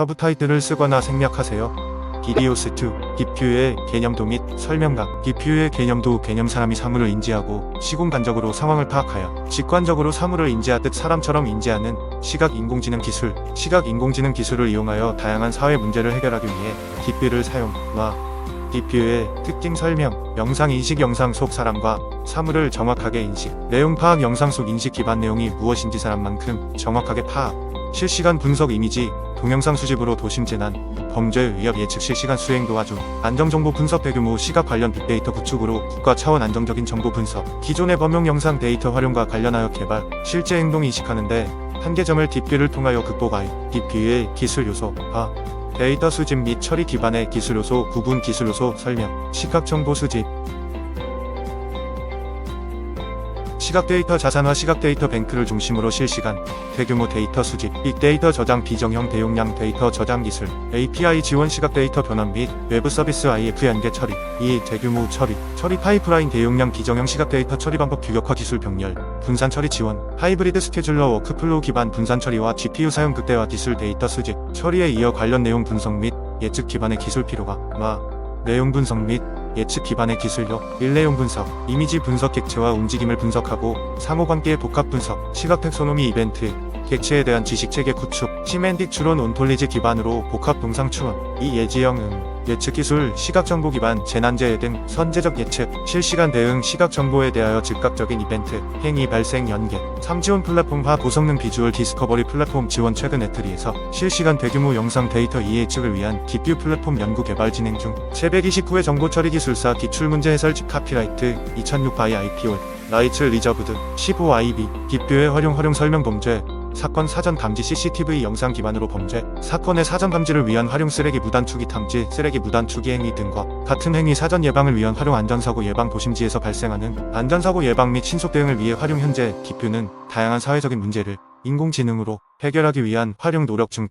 서브타이틀을 쓰거나 생략하세요. 기디오스2 기퓨의 개념도 및 설명각 기퓨의 개념도 개념 사람이 사물을 인지하고 시공간적으로 상황을 파악하여 직관적으로 사물을 인지하듯 사람처럼 인지하는 시각 인공지능 기술 시각 인공지능 기술을 이용하여 다양한 사회 문제를 해결하기 위해 기퓨를 사용 마 기퓨의 특징 설명 영상 인식 영상 속 사람과 사물을 정확하게 인식 내용 파악 영상 속 인식 기반 내용이 무엇인지 사람만큼 정확하게 파악 실시간 분석 이미지 동영상 수집으로 도심 재난 범죄 위협 예측 실시간 수행 도와줌 안정정보 분석 대규모 시각 관련 빅데이터 구축으로 국가 차원 안정적인 정보 분석 기존의 범용 영상 데이터 활용과 관련하여 개발 실제 행동 인식하는데 한계점을 딥뷰를 통하여 극복하이 딥뷰의 기술 요소 아 데이터 수집 및 처리 기반의 기술 요소 구분 기술 요소 설명 시각 정보 수집 시각 데이터 자산화 시각 데이터 뱅크를 중심으로 실시간 대규모 데이터 수집, 빅데이터 저장 비정형 대용량 데이터 저장 기술, API 지원 시각 데이터 변환 및 외부 서비스 IF 연계 처리, 2. 대규모 처리, 처리 파이프라인 대용량 비정형 시각 데이터 처리 방법 규격화 기술 병렬, 분산 처리 지원, 하이브리드 스케줄러 워크플로우 기반 분산 처리와 GPU 사용 극대화 기술 데이터 수집, 처리에 이어 관련 내용 분석 및 예측 기반의 기술 필요가, 마, 내용 분석 및 예측 기반의 기술력, 일내용 분석, 이미지 분석 객체와 움직임을 분석하고 상호관계의 복합 분석, 시각 텍소노미 이벤트, 객체에 대한 지식 체계 구축, 시멘틱 추론 온톨리지 기반으로 복합 동상 추론, 이 예지형 응, 예측 기술, 시각 정보 기반, 재난재해 등 선제적 예측, 실시간 대응, 시각 정보에 대하여 즉각적인 이벤트, 행위 발생 연계, 3지원 플랫폼화 고성능 비주얼 디스커버리 플랫폼 지원 최근 애트리에서 실시간 대규모 영상 데이터 이해 측을 위한 기뷰 플랫폼 연구 개발 진행 중, 729회 정보 처리 기술사 기출 문제 해설집 카피라이트, 2006 바이 IP올, 라이츠 리저브드, 15 IB, 기뷰의 활용 활용 설명 범죄, 사건 사전 감지 CCTV 영상 기반으로 범죄, 사건의 사전 감지를 위한 활용 쓰레기 무단 투기 탐지, 쓰레기 무단 투기 행위 등과 같은 행위 사전 예방을 위한 활용 안전사고 예방 도심지에서 발생하는 안전사고 예방 및 신속 대응을 위해 활용 현재 기표는 다양한 사회적인 문제를 인공지능으로 해결하기 위한 활용 노력 중급